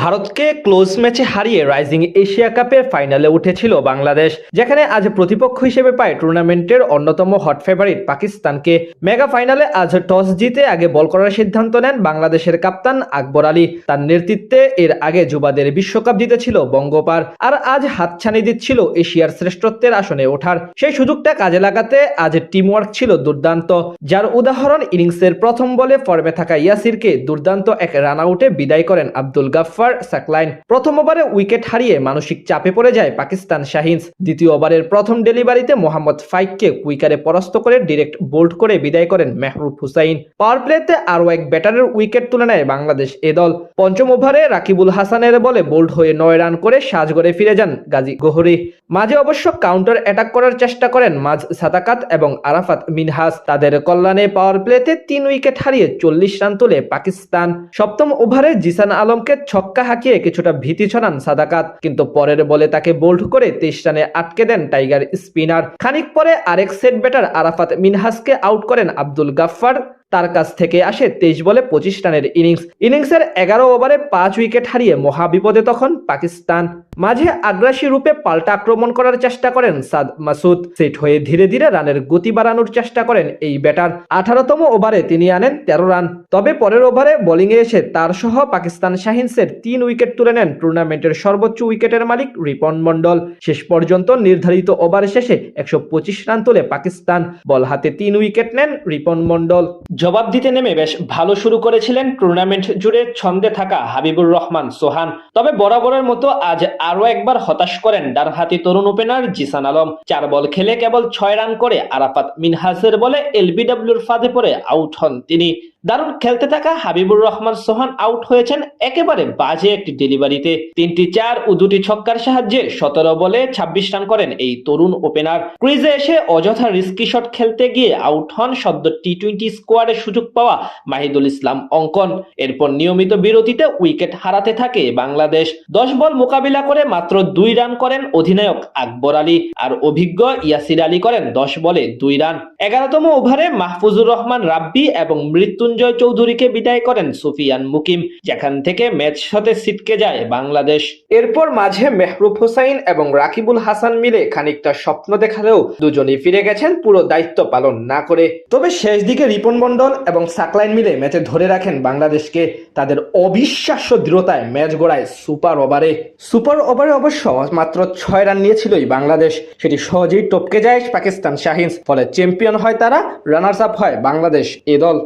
ভারতকে ক্লোজ ম্যাচে হারিয়ে রাইজিং এশিয়া কাপের ফাইনালে উঠেছিল বাংলাদেশ, যেখানে আজ প্রতিপক্ষ হিসেবে পায় টুর্নামেন্টের অন্যতম হট ফেভারিট পাকিস্তানকে। মেগা ফাইনালে আজ টস জিতে আগে বল করার সিদ্ধান্ত নেন বাংলাদেশের কাপ্তান আকবর আলী। তার নেতৃত্বে এর আগে যুবাদের বিশ্বকাপ জিতেছিল বঙ্গপার, আর আজ হাতছানি দিচ্ছিল এশিয়ার শ্রেষ্ঠত্বের আসনে ওঠার। সেই সুযোগটা কাজে লাগাতে আজ টিমওয়ার্ক ছিল দুর্দান্ত, যার উদাহরণ ইনিংসের প্রথম বলে ফর্মে থাকা ইয়াসিরকে দুর্দান্ত এক রান আউটে বিদায় করেন আব্দুল গাফফার। সাকলাইন। প্রথম ওভারে উইকেট হারিয়ে মানসিক চাপে পড়ে যায় পাকিস্তান শাহিনস। দ্বিতীয় ওভারের প্রথম ডেলিভারিতে মোহাম্মদ ফাইককে কুইকারে পরাস্ত করে ডিরেক্ট বোল্ড করে বিদায় করেন মেহরুব হুসাইন। পাওয়ার প্লেতে আরও এক ব্যাটারের উইকেট তুলে নেয় বাংলাদেশ এ দল। পঞ্চম ওভারে রাকিবুল হাসানের বলে বোল্ড হয়ে নয় রান করে সাজগড়ে ফিরে যান গাজী গোহরি। মাঝে অবশ্য কাউন্টার অ্যাটাক করার চেষ্টা করেন মাঝ সাদাকাত এবং আরাফাত মিনহাস। তাদের কল্যাণে পাওয়ার প্লেতে তিন উইকেট হারিয়ে চল্লিশ রান তুলে পাকিস্তান। সপ্তম ওভারে জিসান আলমকে ছক্কা হাঁকিয়ে কিছুটা ভীতি ছড়ান সাদাকাত, কিন্তু পরের বলে তাকে বোল্ড করে তেইশ রানে আটকে দেন টাইগার স্পিনার। খানিক পরে আরেক সেট ব্যাটার আরাফাত মিনহাসকে আউট করেন আব্দুল গাফফার। তার কাছ থেকে আসে তেইশ বলে পঁচিশ রানের ইনিংস। ইনিংসের এগারো ওভারে পাঁচ উইকেট হারিয়ে মহাবিপদে তখন পাকিস্তান। মাঝে আগ্রাসী রূপে পাল্টা আক্রমণ করার চেষ্টা করেন সাদ মাসুদ। সেট হয়ে ধীরে ধীরে রানের গতি বাড়ানোর চেষ্টা করেন এই ব্যাটার। আঠারোতম ওভারে তিনি আনেন তেরো রান। তবে পরের ওভারে বোলিংয়ে এসে তার সহ পাকিস্তান শাহিনসের তিন উইকেট তুলে নেন টুর্নামেন্টের সর্বোচ্চ উইকেটের মালিক রিপন মন্ডল শেষ পর্যন্ত নির্ধারিত ওভার শেষে একশো পঁচিশ রান তুলে পাকিস্তান। বল হাতে তিন উইকেট নেন রিপন মন্ডল জবাব দিতে নেমে বেশ ভালো শুরু করেছিলেন টুর্নামেন্ট জুড়ে ছন্দে থাকা হাবিবুর রহমান, সোহান। তবে বরাবরের মতো আজ আরও একবার হতাশ করেন ডানহাতি তরুণ ওপেনার জিসান আলম। চার বল খেলে কেবল ছয় রান করে আরাফাত মিনহাসের বলে এলবিডব্লিউর ফাঁদে পড়ে আউট হন তিনি। দারুণ খেলতে থাকা হাবিবুর রহমান সোহান আউট হয়েছেন একেবারে বাজে একটি ডেলিভারিতে তিনটি চার ও দুটি ছক্কার সাহায্যে সতেরো বলে ছাব্বিশ রান করেন এই তরুণ ওপেনার ক্রিজে এসে অযথা রিস্কি শট খেলতে গিয়ে আউট হন সদ্য টি টোয়েন্টি স্কোয়াডে সুযোগ পাওয়া মাহিদুল ইসলাম অঙ্কন। এরপর নিয়মিত বিরতিতে উইকেট হারাতে থাকে বাংলাদেশ। দশ বল মোকাবিলা করে মাত্র দুই রান করেন অধিনায়ক আকবর আলী আর অভিজ্ঞ ইয়াসির আলী করেন দশ বলে দুই রান। এগারোতম ওভারে মাহফুজুর রহমান রাব্বি এবং মৃত্যুঞ্জয় চৌধুরীকে বিদায় করেন সুফিয়ান মুকিম, যেখান থেকে ম্যাচ সাথে ছিটকে যায় বাংলাদেশ। এরপর মাঝে মেহরুফ হোসাইন এবং রাকিবুল হাসান মিলে খানিকটা স্বপ্ন দেখালেও দুজনেই ফিরে গেছেন পুরো দায়িত্ব পালন না করে। তবে শেষ দিকে রিপন মন্ডল এবং সাকলাইন মিলে ম্যাচে ধরে রাখেন বাংলাদেশকে তাদের অবিশ্বাস্য দৃঢ়তায় ম্যাচ গড়ায় সুপার ওভারে। সুপার ওভারে অবশ্য মাত্র ছয় রান নিয়েছিলই বাংলাদেশ। সেটি সহজেই টপকে যায় পাকিস্তান শাহিনস, ফলে চ্যাম্পিয়ন হয় তারা, রানার্স আপ হয় বাংলাদেশ এ দল।